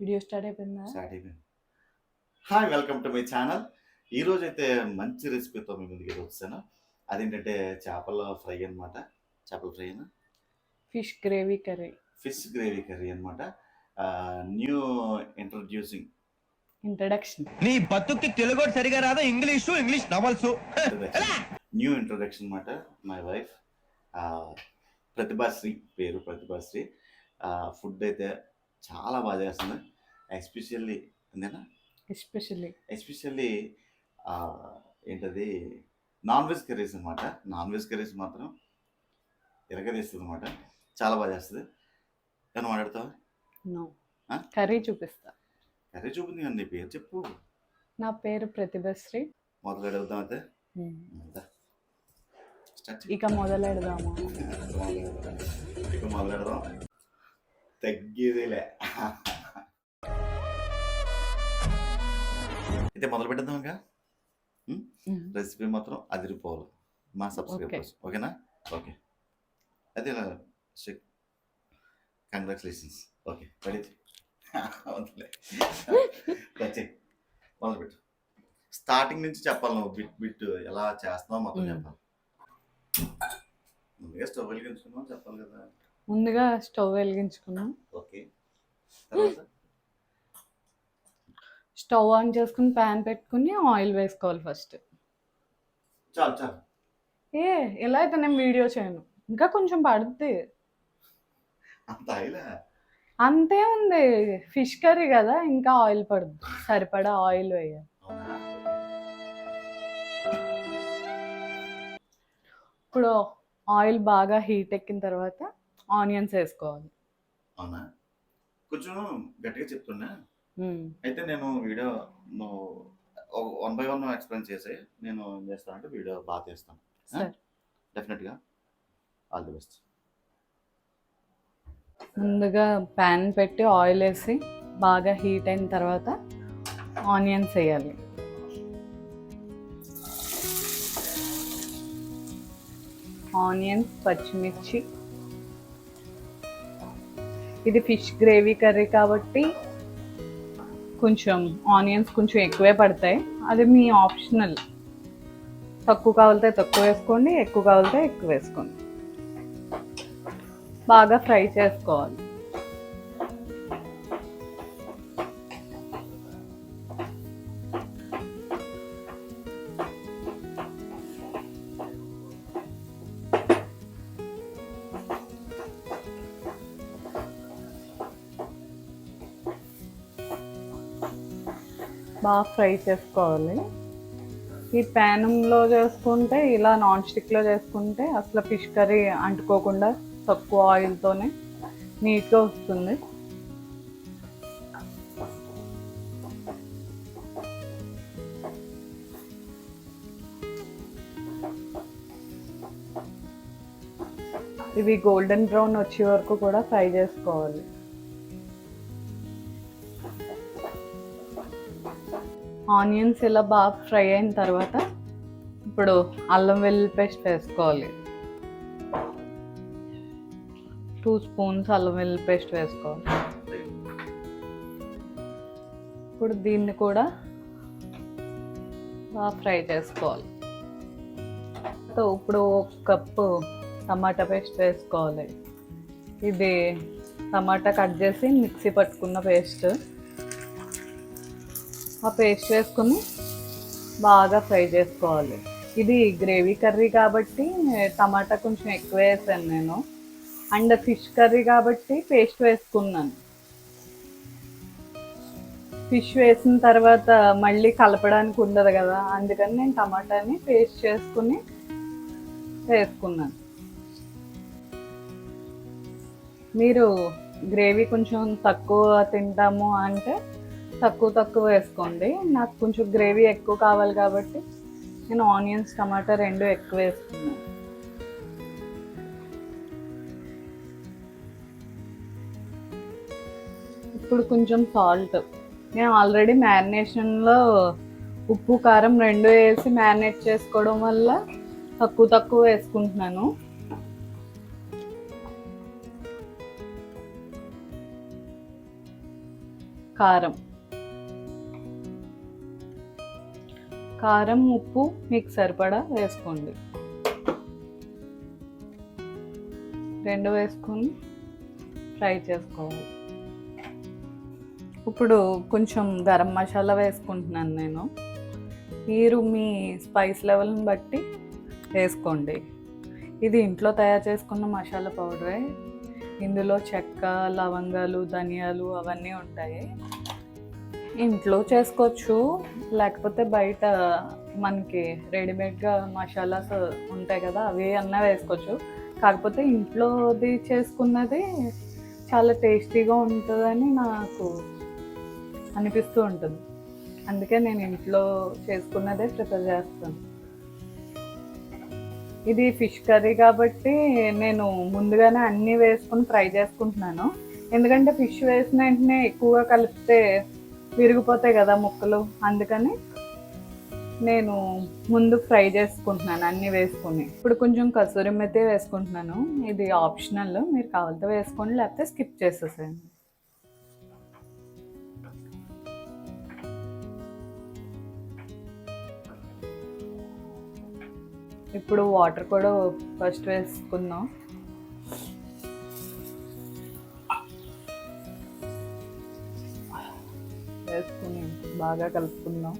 Video start అయిపోయిందా? Start అయిపోయింది. Hi welcome to my channel ఈ రోజు అయితే మంచి రెసిపీతో మీ ముందుకు వచ్చాను అదేంటంటే చేపల ఫ్రై అన్నమాట. చేపల fry fish gravy curry fish gravy curry అనమాట న్యూ ఇంట్రొడ్యూసింగ్ ఇంట్రడక్షన్ నీ బతుక్కి తెలుగు సరిగా రాదా English English novels. New introduction అనమాట మై వైఫ్ ప్రతిభాశ్రీ పేరు ప్రతిభాశ్రీ. ఫుడ్ అయితే చాలా బాగా చేస్తుంది ఎస్పెషల్లీ అంతేనా? ఎస్పెషల్లీ ఎస్పెషల్లీ ఏంటది? నాన్ వెజ్ కర్రీస్ అనమాట నాన్ వెజ్ కర్రీస్ మాత్రం ఇరగదీస్తుంది అనమాట చాలా బాగా చేస్తుంది. ఏమన్నా మాట్లాడతావా? కర్రీ చూపిస్తా. కర్రీ చూపింది కానీ నీ పేరు చెప్పు. నా పేరు ప్రతిభశ్రీ మొదలు అడుగుదాం అయితే. చెయ్యి. ఇక మొదలెడదామా? ఇక మొదలెడదాం. తగ్గేదేలే. అయితే మొదలు పెట్టేద్దాం ఇంకా? రెసిపీ మాత్రం అదిరిపోవాలి. మా సబ్స్క్రైబర్స్. ఓకేనా? ఓకే. అదే కంగ్రాచులేషన్స్ ఓకే. రెడీ వదిలే వచ్చే మొదలుపెట్టు స్టార్టింగ్ నుంచి చెప్పాలి నువ్వు. బిట్ బిట్ ఎలా చేస్తున్నావు మొత్తం. చెప్పాలి. ముందుగా స్టవ్ వెలిగించుకున్నావు చెప్పాలి కదా. ముందుగా స్టవ్ వెలిగించుకున్నాం. ఓకే. స్టవ్ ఆన్ చేసుకుని ప్యాన్ పెట్టుకుని ఆయిల్ వేసుకోవాలి ఫస్ట్. చాలు చాలు. ఏ ఎలా అయితే నేను వీడియో చేయను. ఇంకా కొంచెం పడుద్ది. అంత ఉంది. ఫిష్ కర్రీ కదా ఇంకా ఆయిల్ పడుద్ది. సరిపడా ఆయిల్ వేయాలి. ఇప్పుడు ఆయిల్ బాగా హీట్ ఎక్కిన తర్వాత ఆనియన్స్ వేసుకోవాలి. అవునా? కొంచెం గట్టిగా చెప్తున్నా. అయితే నేను video one by one explain చేసి నేను ఏం చేస్తానంటే వీడియో బాగా తీస్తాను సరే. డెఫినెట్గా. All the best. ముందుగా ప్యాన్ పెట్టి ఆయిల్ వేసి బాగా హీట్ అయిన తర్వాత ఆనియన్స్ వేయాలి. ఆనియన్స్ పచ్చిమిర్చి ఇది ఫిష్ గ్రేవీ కర్రీ కాబట్టి కొంచెం ఆనియన్స్ కొంచెం ఎక్కువే పడతాయి. అది మీ ఆప్షనల్. తక్కువ కావాలితే తక్కువ వేసుకోండి ఎక్కువ కావాలితే ఎక్కువ వేసుకోండి. బాగా ఫ్రై చేసుకోవాలి. బాగా ఫ్రై చేసుకోవాలి. ఈ ప్యానంలో చేసుకుంటే ఇలా నాన్ స్టిక్లో చేసుకుంటే అసలు ఫిష్ కర్రీ అంటుకోకుండా తక్కువ ఆయిల్తోనే నీట్గా వస్తుంది. ఇవి గోల్డెన్ బ్రౌన్ వచ్చే వరకు కూడా ఫ్రై చేసుకోవాలి. ఆనియన్స్ ఇలా బాగా ఫ్రై అయిన తర్వాత ఇప్పుడు అల్లం వెల్లుల్లి పేస్ట్ వేసుకోవాలి. టూ స్పూన్స్ అల్లం వెల్లుల్లి పేస్ట్ వేసుకోవాలి. ఇప్పుడు దీన్ని కూడా బాగా ఫ్రై చేసుకోవాలి. సో ఇప్పుడు ఒక కప్పు టమాటా పేస్ట్ వేసుకోవాలి. ఇది టమాటా కట్ చేసి మిక్సీ పట్టుకున్న పేస్ట్. ఆ పేస్ట్ వేసుకుని బాగా ఫ్రై చేసుకోవాలి. ఇది గ్రేవీ కర్రీ కాబట్టి టమాటా కొంచెం ఎక్కువ వేసాను నేను. అండ్ ఫిష్ కర్రీ కాబట్టి పేస్ట్ వేసుకున్నాను. ఫిష్ వేసిన తర్వాత మళ్ళీ కలపడానికి ఉండదు కదా అందుకని నేను టమాటాని పేస్ట్ చేసుకుని వేసుకున్నాను. మీరు గ్రేవీ కొంచెం తక్కువ తింటాము అంటే తక్కువ తక్కువ వేసుకోండి. నాకు కొంచెం గ్రేవీ ఎక్కువ కావాలి కాబట్టి నేను ఆనియన్స్ టమాటా రెండు ఎక్కువ వేసుకున్నాను. ఇప్పుడు కొంచెం సాల్ట్ నేను ఆల్రెడీ మ్యారినేషన్లో ఉప్పు కారం రెండు వేసి మ్యారినేట్ చేసుకోవడం వల్ల తక్కువ తక్కువ వేసుకుంటున్నాను. కారం. కారం ఉప్పు మీకు సరిపడా వేసుకోండి. రెండు వేసుకొని ఫ్రై చేసుకోవాలి. ఇప్పుడు కొంచెం గరం మసాలా వేసుకుంటున్నాను నేను. మీరు మీ స్పైస్ లెవెల్ని బట్టి వేసుకోండి. ఇది ఇంట్లో తయారు చేసుకున్న మసాలా పౌడరే. ఇందులో చెక్క లవంగాలు ధనియాలు అవన్నీ ఉంటాయి. ఇంట్లో చేసుకోవచ్చు. లేకపోతే బయట మనకి రెడీమేడ్గా మసాలాస్ ఉంటాయి కదా అవి అన్నా వేసుకోవచ్చు. కాకపోతే ఇంట్లోది చేసుకున్నది చాలా టేస్టీగా ఉంటుందని నాకు అనిపిస్తూ ఉంటుంది. అందుకే నేను ఇంట్లో చేసుకున్నదే ప్రిపేర్ చేస్తాను. ఇది ఫిష్ కర్రీ కాబట్టి నేను ముందుగానే అన్నీ వేసుకొని ఫ్రై చేసుకుంటున్నాను. ఎందుకంటే ఫిష్ వేసిన వెంటనే ఎక్కువగా కలిపితే విరిగిపోతాయి కదా ముక్కలు. అందుకని నేను ముందు ఫ్రై చేసుకుంటున్నాను అన్నీ వేసుకుని. ఇప్పుడు కొంచెం కసూరి మెత్తి వేసుకుంటున్నాను. ఇది ఆప్షనల్. మీరు కావాలితే వేసుకోండి లేకపోతే స్కిప్ చేసేసేయండి. ఇప్పుడు వాటర్ కూడా ఫస్ట్ వేసుకుందాం. బాగా కలుపుకుందాం.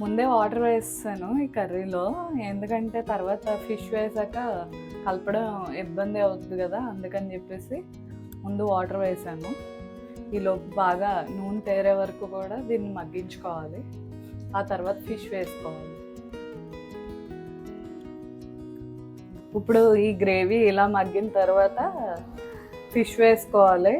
ముందే వాటర్ వేస్తాను ఈ కర్రీలో. ఎందుకంటే తర్వాత ఫిష్ వేసాక కలపడం ఇబ్బంది అవుతుంది కదా అందుకని చెప్పేసి ముందు వాటర్ వేసాను. ఈలోపు బాగా నూనె తేరే వరకు కూడా దీన్ని మగ్గించుకోవాలి. ఆ తర్వాత ఫిష్ వేసుకోవాలి. ఇప్పుడు ఈ గ్రేవీ ఇలా మగ్గిన తర్వాత ఫిష్ వేసుకోవాలి.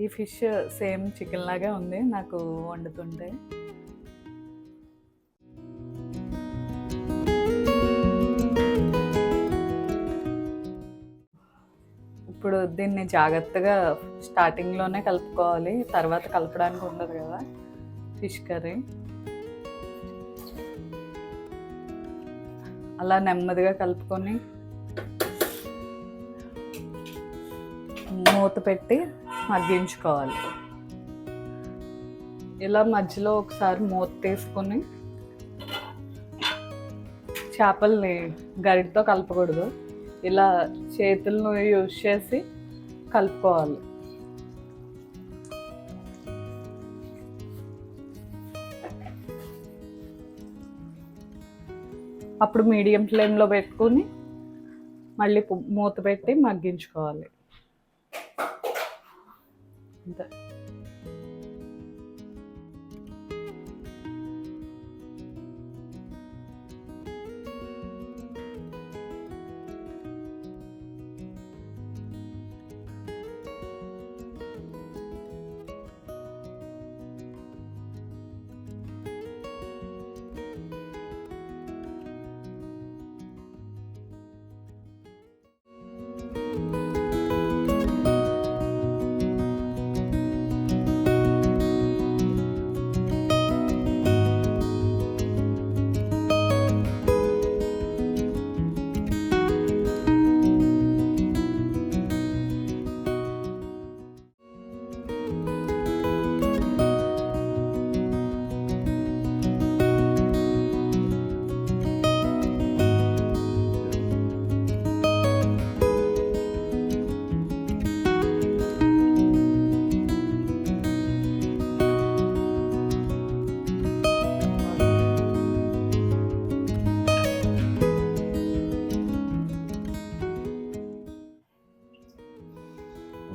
ఈ ఫిష్ సేమ్ చికెన్ లాగే ఉంది నాకు వండుతుంటే. ఇప్పుడు దీన్ని జాగ్రత్తగా స్టార్టింగ్లోనే కలుపుకోవాలి తర్వాత కలపడానికి ఉండదు కదా ఫిష్ కర్రీ. అలా నెమ్మదిగా కలుపుకొని మూత పెట్టి మగ్గించుకోవాలి. ఇలా మధ్యలో ఒకసారి మూత తీసుకొని చేపల్ని గరిటతో కలపకూడదు. ఇలా చేతులను యూజ్ చేసి కలుపుకోవాలి. అప్పుడు మీడియం ఫ్లేమ్లో పెట్టుకొని మళ్ళీ మూత పెట్టి మగ్గించుకోవాలి. అంతే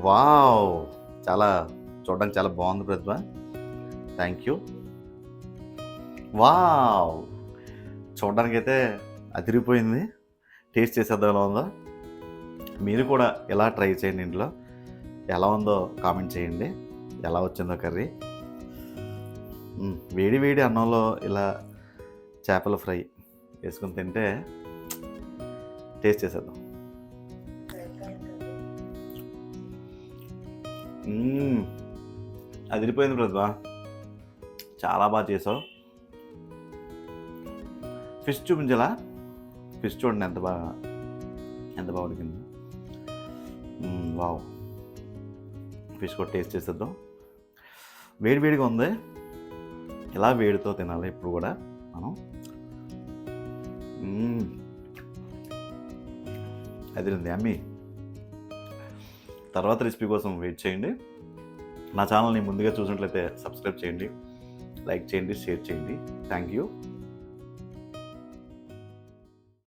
వావ్! చాలా చూడడానికి చాలా బాగుంది ప్రతిభ. Thank you. వావ్! చూడడానికి అయితే అదిరిపోయింది. టేస్ట్ చేసేద్దాం ఎలా ఉందో. మీరు కూడా ఎలా ట్రై చేయండి ఇంట్లో. ఎలా ఉందో కామెంట్ చేయండి. ఎలా వచ్చిందో కర్రీ. వేడి వేడి అన్నంలో ఇలా చేపల ఫ్రై వేసుకుని తింటే టేస్ట్ చేసేద్దాం. అదిరిపోయింది ప్రతిభ. చాలా బాగా చేసావు. ఫిష్ చూపించాలా? ఫిష్ చూడండి ఎంత బాగా ఎంత బాగా ఉడికింది. వావ్. ఫిష్ కూడా టేస్ట్ చేసేద్దాం. వేడి వేడిగా ఉంది. ఇలా వేడితో తినాలి ఇప్పుడు కూడా మనం? అదిరింది అమ్మి. తర్వాత రెసిపీ కోసం వెయిట్ చేయండి. నా ఛానల్ని ముందుగా చూసినట్లయితే సబ్స్క్రైబ్ చేయండి. లైక్ చేయండి షేర్ చేయండి. Thank you.